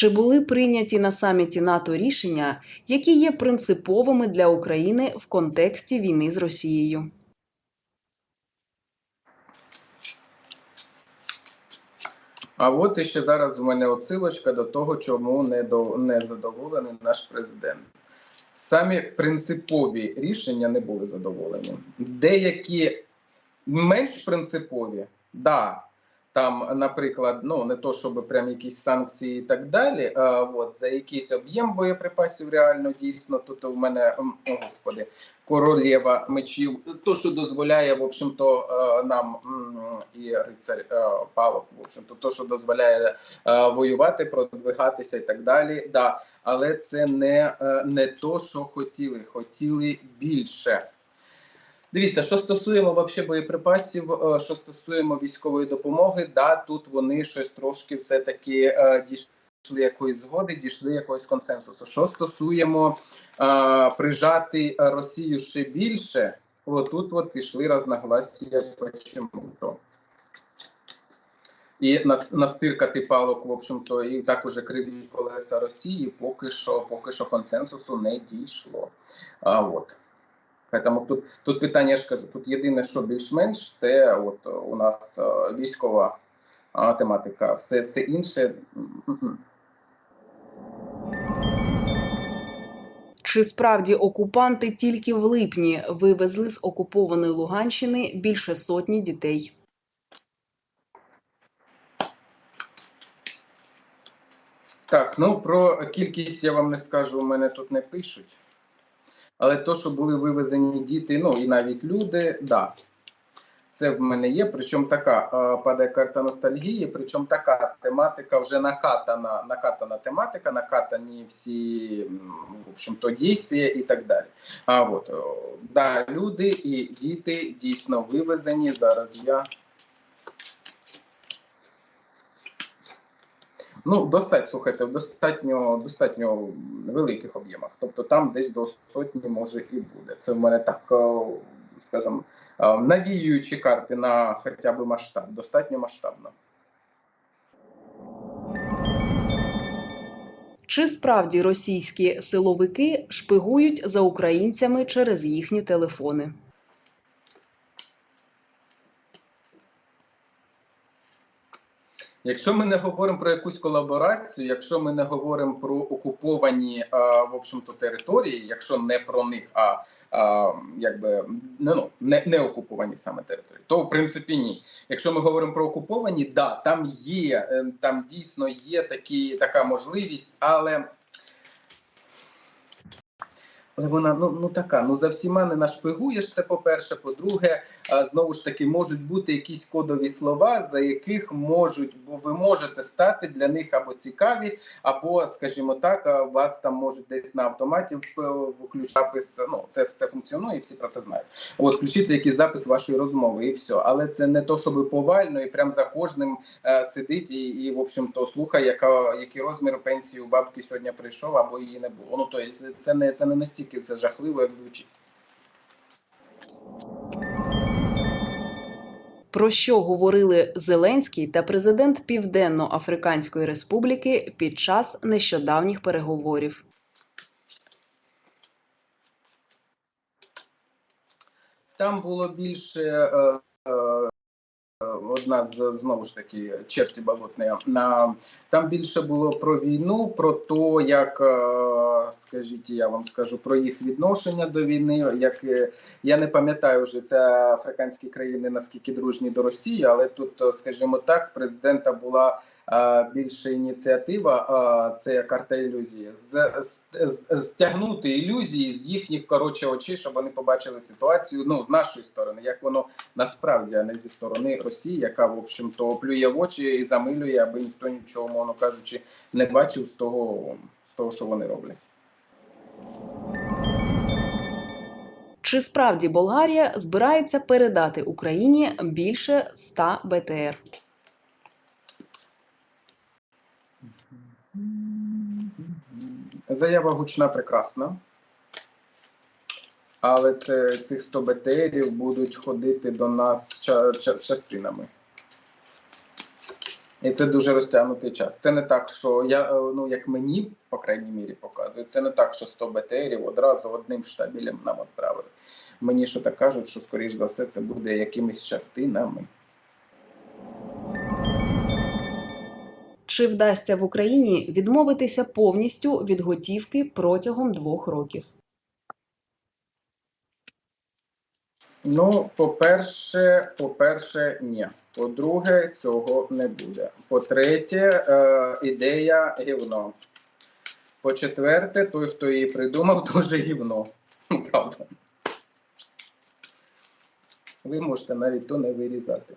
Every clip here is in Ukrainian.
Чи були прийняті на саміті НАТО рішення, які є принциповими для України в контексті війни з Росією? А от і ще зараз у мене отсилочка до того, чому не, до, не задоволений наш президент. Самі принципові рішення не були задоволені. Деякі менш принципові, да, там, наприклад, ну не то, щоб прям якісь санкції і так далі. А, от, за якийсь об'єм боєприпасів реально дійсно тут у мене о, господи, королева мечів, то, що дозволяє, в общем-то, е, нам і рицар е, палок, в общем-то, то, що дозволяє е, воювати, продвигатися і так далі. Да. Але це не, не то, що хотіли. Хотіли більше. Дивіться, що стосуємо вообще боєприпасів, е, що стосуємо військової допомоги, да, тут вони щось трошки все-таки е, дійшли якоїсь згоди, дійшли якогось консенсусу. Що стосуємо е, прижати Росію ще більше, отут от пішли розногласія почему-то. І настиркати палок, в общем-то, і так уже криві колеса Росії, поки що, поки що консенсусу не дійшло. А, от. Тому тут, тут питання, я ж кажу, тут єдине, що більш-менш, це от е, у нас е, військова тематика. Все, все інше. Чи справді окупанти тільки в липні вивезли з окупованої Луганщини більше сотні дітей? Так, ну про кількість я вам не скажу, у мене тут не пишуть. Але то, що були вивезені діти, ну і навіть люди, да. Це в мене є. Причому така е, падає карта ностальгії, причому така тематика вже накатана, накатана тематика, накатані всі в общем-то, дійствия і так далі. А от о, да, люди і діти дійсно вивезені. Зараз я. Ну, достатньо, слухайте, в достатньо, достатньо великих об'ємах. Тобто там десь до сотні може і буде. Це в мене так, е, скажімо, е, навіюючі карти на хоча б масштаб, достатньо масштабно. Чи справді російські силовики шпигують за українцями через їхні телефони? Якщо ми не говоримо про якусь колаборацію, якщо ми не говоримо про окуповані а, в общем-то території, якщо не про них, а, а якби не, ну, не, не окуповані саме території, то в принципі ні. Якщо ми говоримо про окуповані, да, там є, е, там дійсно є такі, така можливість, але. Але вона ну, ну така. Ну за всіма не нашпигуєш. Це по-перше. По-друге, а, знову ж таки можуть бути якісь кодові слова, за яких можуть, бо ви можете стати для них або цікаві, або, скажімо так, вас там можуть десь на автоматі включити запис. Ну це це функціонує, всі про це знають. От включиться якийсь запис вашої розмови, і все. Але це не то, щоб повально і прям за кожним е, сидить і, і, в общем-то, слухає, яка який розмір пенсії у бабки сьогодні прийшов, або її не було. Ну то це не це не настільки все жахливо, як звучить. Про що говорили Зеленський та президент Південно-Африканської Республіки під час нещодавніх переговорів? Там було більше е, е, одна з знову ж таки черті болотної. На там більше було про війну, про те, як е, скажіть, я вам скажу про їх відношення до війни. Як е, я не пам'ятаю вже це африканські країни наскільки дружні до Росії, але тут, е, скажімо так, президента була більше ініціатива. Це карта ілюзії. З, з, стягнути ілюзії з їхніх коротше очей, щоб вони побачили ситуацію. Ну з нашої сторони, як воно насправді, а не зі сторони Росії, яка в общем-то плює в очі і замилює, аби ніхто нічого, мовно кажучи, не бачив з того, з того, що вони роблять. Чи справді Болгарія збирається передати Україні більше 100 БТР? Заява гучна прекрасна. Але це, цих 100 БТРів будуть ходити до нас ча, ча, частинами. І це дуже розтягнутий час. Це не так, що я е, ну як мені, по крайній мірі, показує. Це не так, що 100 БТРів одразу одним штабелем нам відправили. Мені що так кажуть, що скоріш за все це буде якимись частинами. Чи вдасться в Україні відмовитися повністю від готівки протягом двох років? Ну, по-перше, по-перше, ні. По-друге, цього не буде. По-третє, е, ідея гівно. По-четверте, той, хто її придумав, теж гівно. Правда. Ви можете навіть то не вирізати.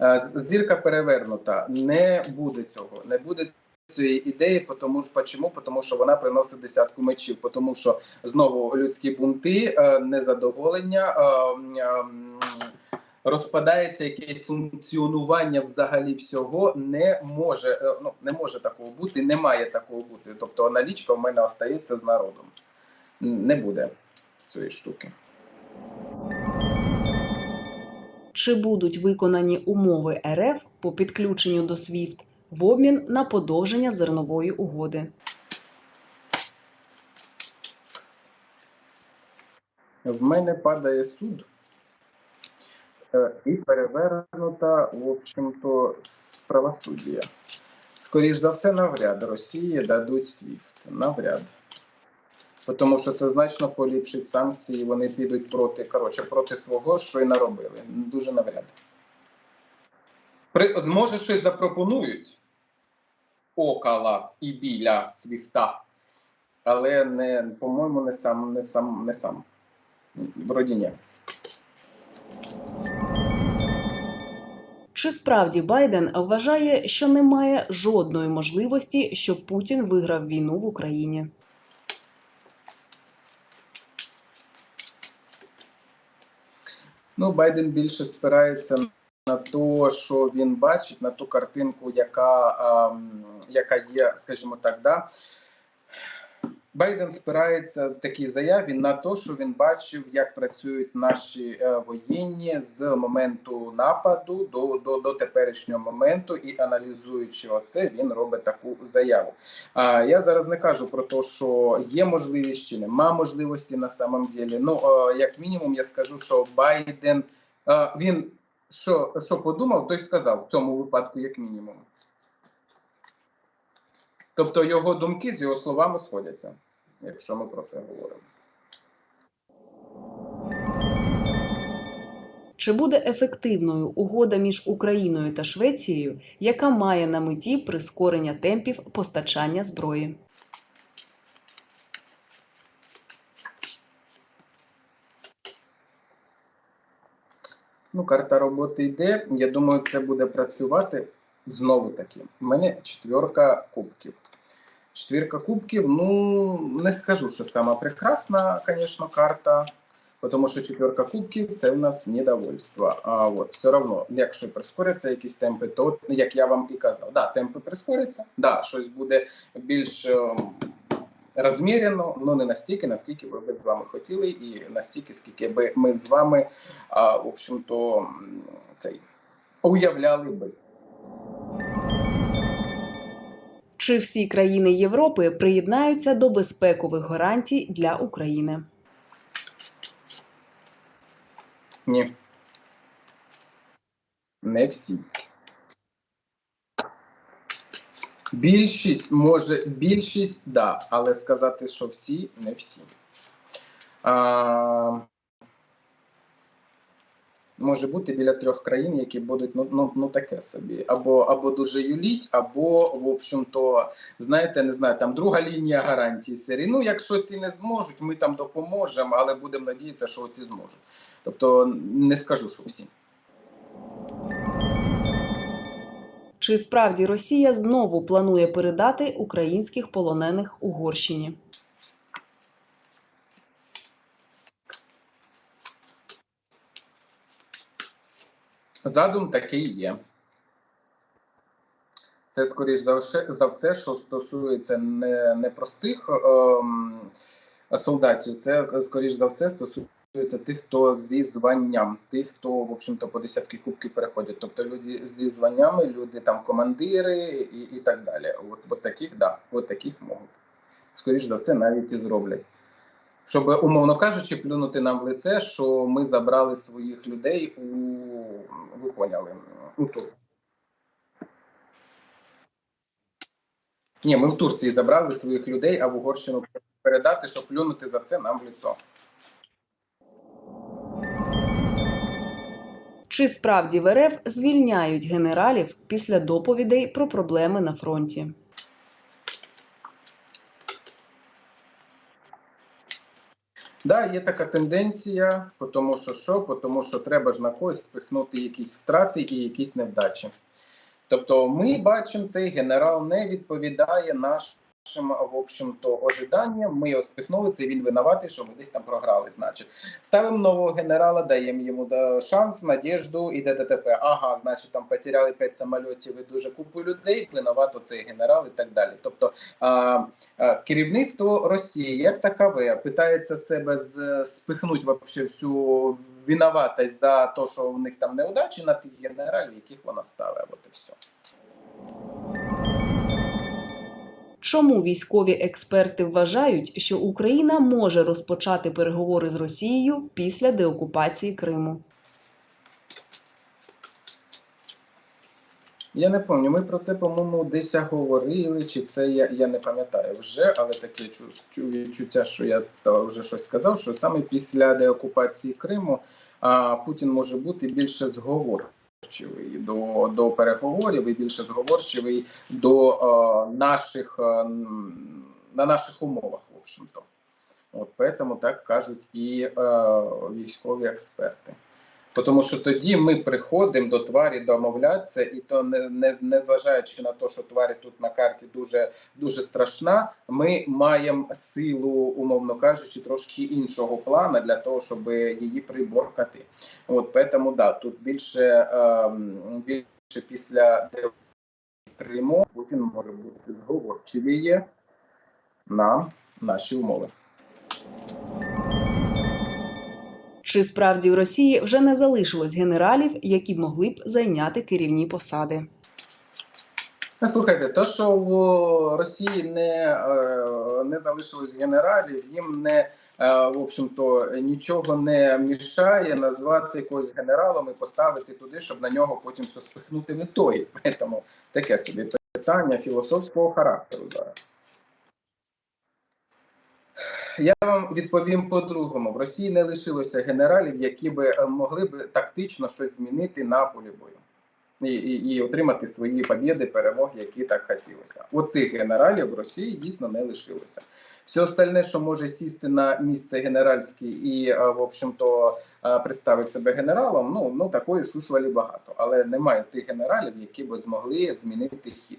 Е, Зірка перевернута. Не буде цього. Не буде цієї ідеї, тому що чому? Тому що вона приносить десятку мечів, тому що знову людські бунти, е, незадоволення, е, розпадається якесь функціонування взагалі всього. Не може, е, ну, не може такого бути, не має такого бути. Тобто налічка в мене остається з народом. Не буде цієї штуки. Чи будуть виконані умови РФ по підключенню до SWIFT в обмін на подовження зернової угоди? В мене падає суд е, і перевернута, в общем-то, правосуддя. Скоріш за все, навряд Росії дадуть SWIFT. Навряд. Тому що це значно поліпшить санкції, вони підуть проти, коротше, проти свого, що й наробили. Дуже навряд. При, може, щось запропонують около і біля свіфта, але не, по-моєму, не сам, не сам, не сам. Вроді ні. Чи справді Байден вважає, що немає жодної можливості, щоб Путін виграв війну в Україні? Ну, Байден більше спирається на те, що він бачить, на ту картинку, яка, ем, яка є, скажімо так, да. Байден спирається в такій заяві на те, що він бачив, як працюють наші е, воєнні з моменту нападу до, до, до теперішнього моменту, і аналізуючи оце, він робить таку заяву. А я зараз не кажу про те, що є можливість чи нема можливості на самом ділі. Ну е, як мінімум, я скажу, що Байден е, він що, що подумав, той сказав в цьому випадку, як мінімум. Тобто його думки з його словами сходяться, якщо ми про це говоримо. Чи буде ефективною угода між Україною та Швецією, яка має на меті прискорення темпів постачання зброї? Ну, карта роботи йде. Я думаю, це буде працювати знову таки. У мене четверка кубків. Четвірка кубків, ну не скажу, що сама прекрасна, звісно, карта. Тому що четверка кубків це в нас недовольство. А от все одно, якщо прискоряться якісь темпи, то як я вам і казав, да, темпи прискоряться, да, щось буде більш ем, розмірено, але не настільки, наскільки ви б з вами хотіли, і настільки, скільки би ми з вами, а, в общем-то, цей уявляли би. Чи всі країни Європи приєднаються до безпекових гарантій для України? Ні. Не всі. Більшість може, більшість, да, але сказати, що всі, не всі. А, може бути біля трьох країн, які будуть ну, ну, ну таке собі. Або, або дуже юліть, або, в общем-то, знаєте, не знаю, там друга лінія гарантії серії. Ну, якщо ці не зможуть, ми там допоможемо, але будемо надіятися, що ці зможуть. Тобто не скажу, що всі. Чи справді Росія знову планує передати українських полонених Угорщині? Задум такий є. Це, скоріш за все, що стосується не, не простих ем, солдатів, це, скоріш за все, стосується тих, хто зі званням, тих, хто, в общем-то, по десятки кубків переходять. Тобто люди зі званнями, люди там командири і, і так далі. От, от таких, да, от таких можуть. Скоріш за все, навіть і зроблять. Щоб, умовно кажучи, плюнути нам в лице, що ми забрали своїх людей у ви поняли, у Турцію. Ні, ми в Турції забрали своїх людей, а в Угорщину передати, щоб плюнути за це нам в лицо. Чи справді в РФ звільняють генералів після доповідей про проблеми на фронті? Да, є така тенденція, тому що що, тому що треба ж на когось спихнути якісь втрати і якісь невдачі. Тобто, ми бачимо, цей генерал не відповідає нашим, в общем-то, ожиданням. Ми його спихнули, це він винуватий, що ми десь там програли. Значить, ставимо нового генерала, даємо йому шанс, надіжду і ДТП. Ага, значить, там потеряли 5 самольотів і дуже купу людей, винувато цей генерал і так далі. Тобто, а, а, керівництво Росії, як такове, питається себе з, спихнути вообще всю винуватість за те, що в них там неудачі на тих генералів, яких вона ставила. От і все. Чому військові експерти вважають, що Україна може розпочати переговори з Росією після деокупації Криму? Я не пам'ятаю, ми про це, по-моєму, десь говорили, чи це я, я не пам'ятаю вже, але таке чу, чу, відчуття, що я та, вже щось сказав, що саме після деокупації Криму а, Путін може бути більше зговорчивий до, до переговорів і більше зговорчивий до е, наших е, на наших умовах, в общем-то. От поэтому так кажуть і е, військові експерти. Тому що тоді ми приходимо до тварі домовлятися, і то не, не, не зважаючи на те, що тварі тут на карті дуже дуже страшна, ми маємо силу, умовно кажучи, трошки іншого плану для того, щоб її приборкати. От тому да, тут більше, ем, більше після Криму Путін може бути зговорчивіє на наші умови. Чи справді в Росії вже не залишилось генералів, які могли б зайняти керівні посади? Ну, Слухайте, то, що в Росії не, е, не залишилось генералів, їм не е, в общем-то нічого не мішає назвати когось генералом і поставити туди, щоб на нього потім все спихнути в ітої. Тому таке собі питання філософського характеру зараз. Я вам відповім по-другому: в Росії не лишилося генералів, які би е, могли б тактично щось змінити на полі бою. І, і, і отримати свої побіди, перемоги, які так хотілося. Оцих генералів в Росії дійсно не лишилося. Все остальне, що може сісти на місце генеральське і, е, в общем-то, е, представити себе генералом, ну, ну такої шушвалі багато. Але немає тих генералів, які б змогли змінити хід.